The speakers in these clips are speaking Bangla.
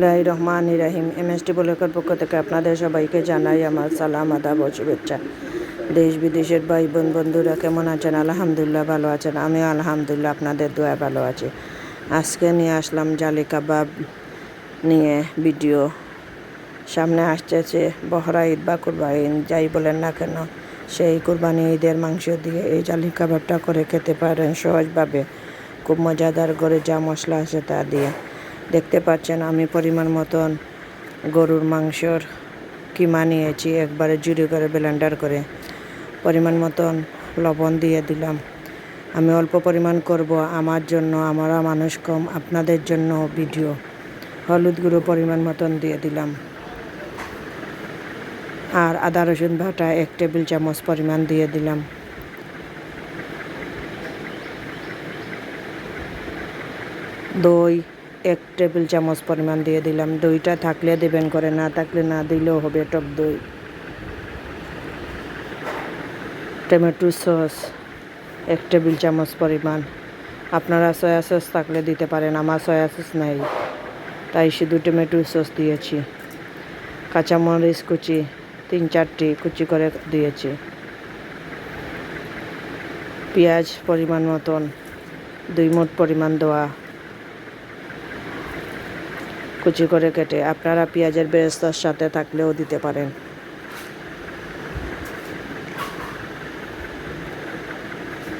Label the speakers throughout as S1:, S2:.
S1: বিসমিল্লাহির রহমান রাহিম এমএসটি বলেকর পক্ষ থেকে আপনাদের সবাইকে জানাই আমার সালাম, আদাব ও শুভেচ্ছা। দেশ বিদেশের ভাই বোন বন্ধুরা কেমন আছেন? আলহামদুলিল্লাহ ভালো আছেন। আমিও আলহামদুলিল্লাহ আপনাদের দোয়া ভালো আছি। আজকে নিয়ে আসলাম জালি কাবাব নিয়ে ভিডিও। সামনে আসতেছে বহরা ঈদ বা কুরবানি, যাই বলেন না কেন, সেই কুরবানি ঈদের মাংস দিয়ে এই জালি কাবাবটা করে খেতে পারেন সহজভাবে। খুব মজাদার করে যা মশলা আছে তা দিয়ে। দেখতে পাচ্ছেন আমি পরিমাণ মতন গরুর মাংসর কিমা নিয়েছি, একবারে জুড়ি করে ব্লেন্ডার করে। পরিমাণ মতন লবণ দিয়ে দিলাম। আমি অল্প পরিমাণ করব, আমার জন্য আমরা মানুষ কম, আপনাদের জন্য ভিডিও হলুদ গুঁড়ো পরিমাণ মতন দিয়ে দিলাম। আর আদা রসুন বাটা এক টেবিল চামচ পরিমাণ দিয়ে দিলাম। দই এক টেবিল চামচ পরিমাণ দিয়ে দিলাম। দইটা থাকলে দেবেন করে, না থাকলে না দিলেও হবে টক দই। টমেটো সস, এক টেবিল চামচ পরিমাণ। আপনারা সয়া সস থাকলে দিতে পারেন, আমার সয়া সস নাই, তাই শুধু টমেটো সস দিয়েছি। কাঁচামরিচ কুচি, তিন চারটি কুচি করে দিয়েছি। পেঁয়াজ পরিমাণ মতন, দুই মোট পরিমাণ দেওয়া। কুচি করে কেটে আপনারা পেঁয়াজের বেরেস্তার সাথে থাকলেও দিতে পারেন।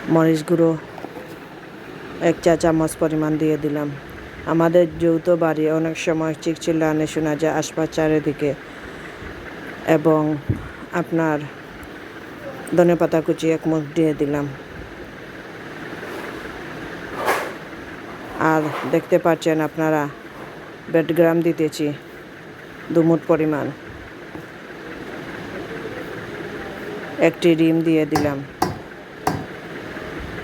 S1: মরিচ গুঁড়ো, এক চা চামচ পরিমাণ দিয়ে দিলাম। আমাদের যৌথ বাড়ি অনেক সময় চিকচিল্লানে শোনা যায় আশপাশ চারিদিকে। এবং আপনার ধনে পাতা কুচি এক মুখ দিয়ে দিলাম। আর দেখতে পাচ্ছেন আপনারা বেডগ্রাম দিতেছি। দুমুট পরিমাণ। একটি ডিম দিয়ে দিলাম।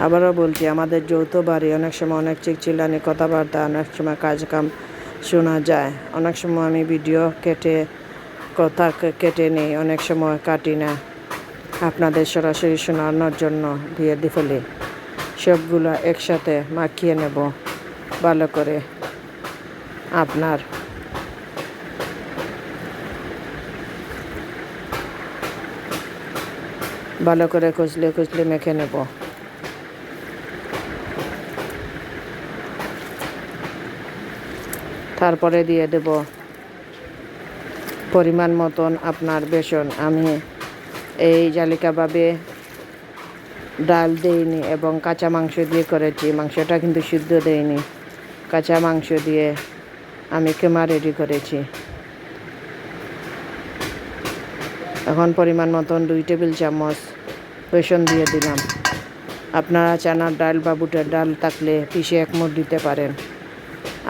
S1: আবারও বলছি, আমাদের যৌথ বাড়ি অনেক সময় অনেক চিকচিল্লানি কথাবার্তা, অনেক সময় কাজ কাম শোনা যায়। অনেক সময় আমি ভিডিও কেটে, কথা কেটে নিই, অনেক সময় কাটি না। আপনাদের সরাসরি শোনানোর জন্য দিয়ে দি ফেলি। সবগুলো একসাথে মাখিয়ে নেব, ভালো করে। আপনার। ভালো করে কুচলে কুচলে মেখে নেব। তারপরে দিয়ে দেব পরিমাণ মতন আপনার বেসন। আমি এই জালিকাভাবে ডাল দেইনি এবং কাঁচা মাংস দিয়ে করেছি। মাংসটা কিন্তু সিদ্ধ দেইনি। কাঁচা মাংস দিয়ে আমি কেমা রেডি করেছি। এখন পরিমাণ মতন দুই টেবিল চামচ বেসন দিয়ে দিলাম। আপনারা চানার ডাল বা বুটের ডাল থাকলে পিষে এক মুঠ দিতে পারেন।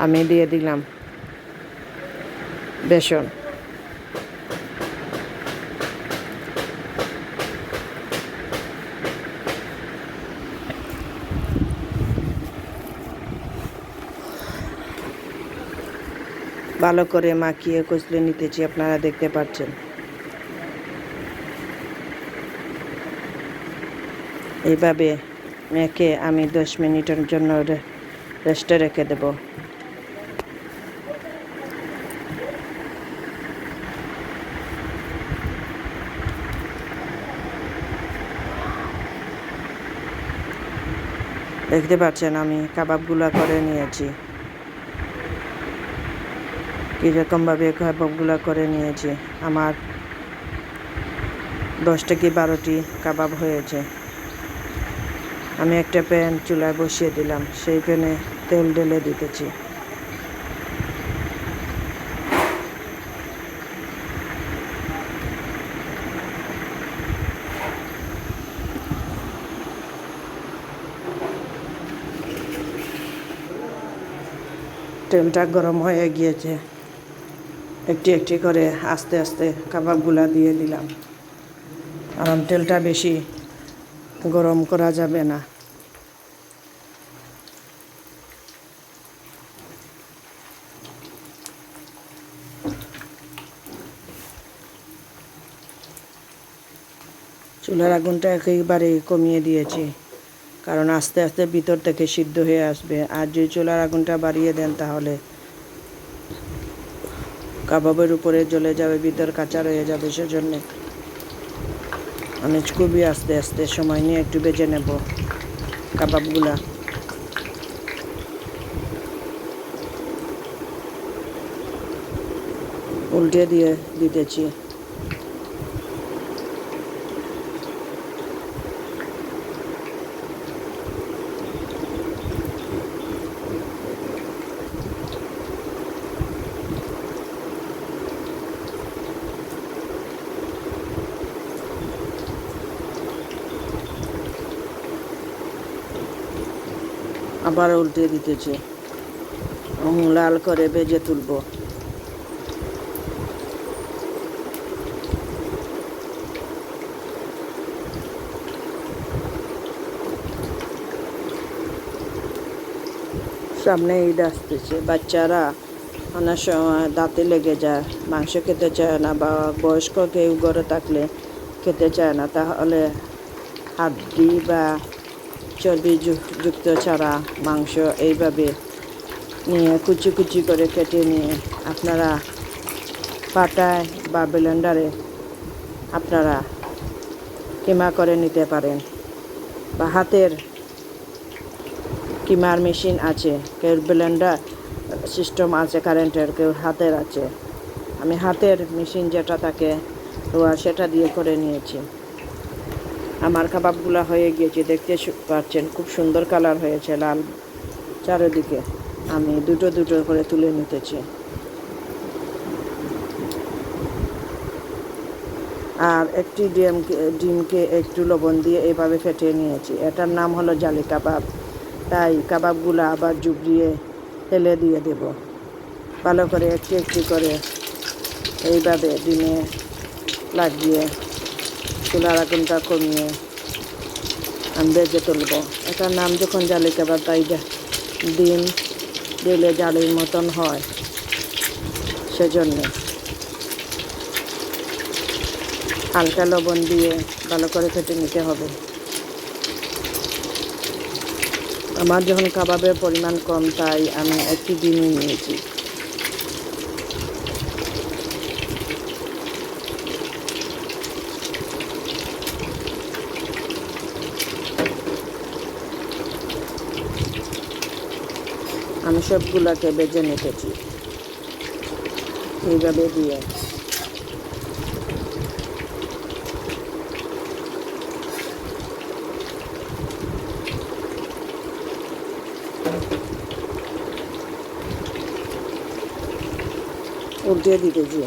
S1: আমি দিয়ে দিলাম বেসন। ভালো করে মাখিয়ে, কচলে নিতেছি, আপনারা দেখতে পাচ্ছেন। এইভাবে মেখে আমি দশ মিনিটের জন্য রেস্টে রেখে দেব। দেখতে পাচ্ছেন, আমি কাবাবগুলো করে নিয়েছি। কীরকমভাবে কাবাবগুলো করে নিয়েছি। আমার দশটা কি বারোটি কাবাব হয়েছে। আমি একটা প্যান চুলায় বসিয়ে দিলাম, সেই প্যানে তেল ঢেলে দিতেছি। তেলটা গরম হয়ে গিয়েছে। একটি একটি করে আস্তে আস্তে কাবাবগুলা দিয়ে দিলাম। কারণ তেলটা বেশি গরম করা যাবে না। চুলার আগুনটা একেবারে কমিয়ে দিয়েছি, কারণ আস্তে আস্তে ভিতর থেকে সিদ্ধ হয়ে আসবে। আর যদি চুলার আগুনটা বাড়িয়ে দেন তাহলে কাবাবের উপরে জ্বলে যাবে, ভিতর কাঁচা রয়ে যাবে, সেজন্য আমি খুবই আস্তে আস্তে সময় নিয়ে একটু বেজে নেব কাবাবগুলা। উল্টে দিয়ে দিতেছি। আবার উল্টে দিতেছে। লাল করে ভেজে তুলবো। সামনে ঈদ আসতেছে। বাচ্চারা অনেক সময় দাঁতে লেগে যায়, মাংস খেতে চায় না বা বয়স্ক কেউ ঘরে থাকলে খেতে চায় না। তাহলে হাত হাড্ডি বা চর্বি যুক্ত ছাড়া মাংস এইভাবে নিয়ে কুচি কুচি করে কেটে নিয়ে আপনারা পাটায় বা ব্লেন্ডারে আপনারা কিমা করে নিতে পারেন। বা হাতের কিমার মেশিন আছে, কেউ ব্লেন্ডার সিস্টেম আছে কারেন্টের কেউ হাতের আছে। আমি হাতের মেশিন যেটা থাকে সেটা দিয়ে করে নিয়েছি। আমার কাবাবগুলো হয়ে গিয়েছে, দেখতে পাচ্ছেন, খুব সুন্দর কালার হয়েছে লাল চারিদিকে। আমি দুটো দুটো করে তুলে নিতেছি। আর একটি ডিমকে ডিমকে একটু লবণ দিয়ে এভাবে ফেটিয়ে নিয়েছি। এটার নাম হলো জালি কাবাব। তাই কাবাবগুলো আবার জুবড়িয়ে ফেলে দিয়ে দেব। ভালো করে একটু একটু করে এইভাবে ডিমে লাগিয়ে চুলার আগুনটা কমিয়ে আমি ভেজে তুলব। এটার নাম যখন জালি কাবাব তাই ডিম দিলে জালির মতন হয়, সেজন্য। হালকা লবণ দিয়ে ভালো করে কেটে নিতে হবে। আমার যখন কাবাবের পরিমাণ কম, তাই আমি একটি ডিমই নিয়েছি। আমি সবগুলোকে বেজে নিতেছি। এইভাবে দিয়ে। উল্টিয়ে দিতেছি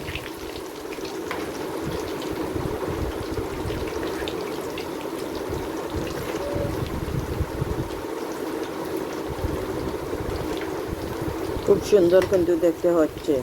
S1: খুব সুন্দর কিন্তু দেখতে হচ্ছে।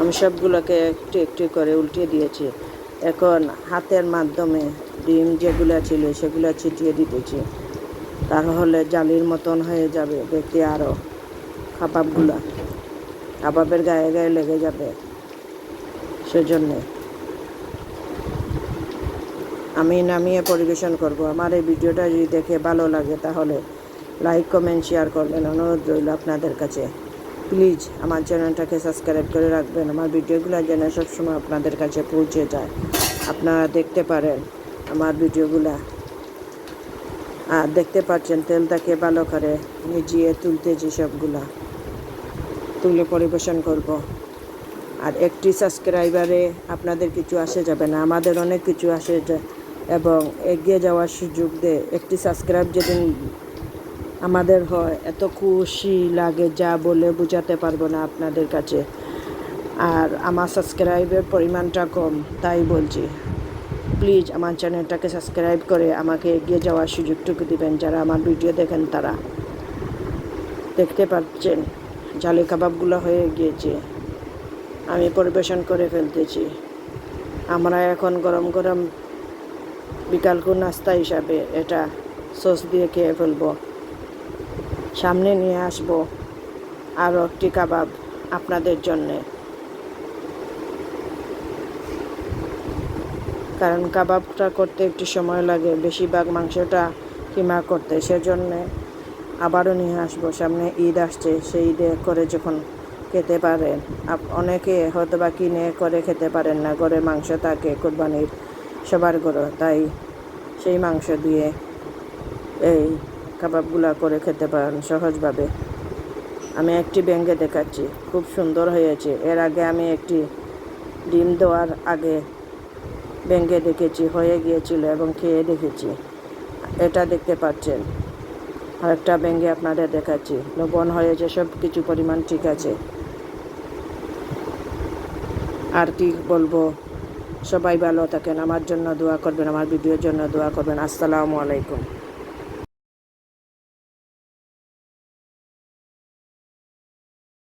S1: আমি সবগুলোকে একটু একটু করে উল্টিয়ে দিয়েছি। এখন হাতের মাধ্যমে ডিম যেগুলো ছিল সেগুলো ছিটিয়ে দিতেছি। তাহলে জালির মতন হয়ে যাবে দেখতে আরও কাবাবগুলা কাবাবের গায়ে গায়ে লেগে যাবে সেজন্যে। আমি নামিয়ে পরিবেশন করব। আমার এই ভিডিওটা যদি দেখে ভালো লাগে তাহলে লাইক, কমেন্ট, শেয়ার করবেন। অনুরোধ রইল আপনাদের কাছে। প্লিজ আমার চ্যানেলটাকে সাবস্ক্রাইব করে রাখবেন। আমার ভিডিওগুলো যেন সবসময় আপনাদের কাছে পৌঁছে যায়। আপনারা দেখতে পারেন আমার ভিডিওগুলা। আর দেখতে পাচ্ছেন, তেলটাকে ভালো করে মিজিয়ে তুলতেছি সবগুলা তুলে পরিবেশন করব। আর একটি সাবস্ক্রাইবারে আপনাদের কিছু আসে যাবে না, আমাদের অনেক কিছু আসে এবং এগিয়ে যাওয়ার সুযোগ দেয় একটি সাবস্ক্রাইব যেদিন আমাদের হয়, এত খুশি লাগে যা বলে বোঝাতে পারব না আপনাদের কাছে। আর আমার সাবস্ক্রাইবের পরিমাণটা কম, তাই বলছি। প্লিজ আমার চ্যানেলটাকে সাবস্ক্রাইব করে আমাকে এগিয়ে যাওয়ার সুযোগটুকু দিবেন যারা আমার ভিডিও দেখেন তারা। দেখতে পাচ্ছেন জালি কাবাবগুলো হয়ে গিয়েছে। আমি পরিবেশন করে ফেলতেছি। আমরা এখন গরম গরম বিকালকু নাস্তা হিসাবে এটা সস দিয়ে খেয়ে ফেলব। সামনে নিয়ে আসব আরও একটি কাবাব আপনাদের জন্যে। কারণ কাবাবটা করতে একটু সময় লাগে, বেশিরভাগ মাংসটা কিমা করতে। সেজন্যে আবারও নিয়ে আসব, সামনে ঈদ আসছে, সেই ঈদে করে যখন খেতে পারেন। অনেকে হয়তো বা কিনে করে খেতে পারেন না, ঘরে মাংস থাকে, কোরবানির সবার ঘরে, তাই সেই মাংস দিয়ে এই কাবাবগুলা করে খেতে পারেন সহজভাবে। আমি একটি ব্যাঙ্গে দেখাচ্ছি, খুব সুন্দর হয়েছে। এর আগে আমি একটি ডিম দেওয়ার আগে ব্যাঙ্গে দেখেছি, হয়ে গিয়েছিল এবং খেয়ে দেখেছি। এটা দেখতে পাচ্ছেন। আরেকটা ব্যাঙ্গে আপনাদের দেখাচ্ছি। লবণ হয়েছে সব কিছু পরিমাণ ঠিক আছে। আর কি বলব? সবাই ভালো থাকেন। আমার জন্য দোয়া করবেন, আমার ভিডিওর জন্য দোয়া করবেন। আসসালামু আলাইকুম।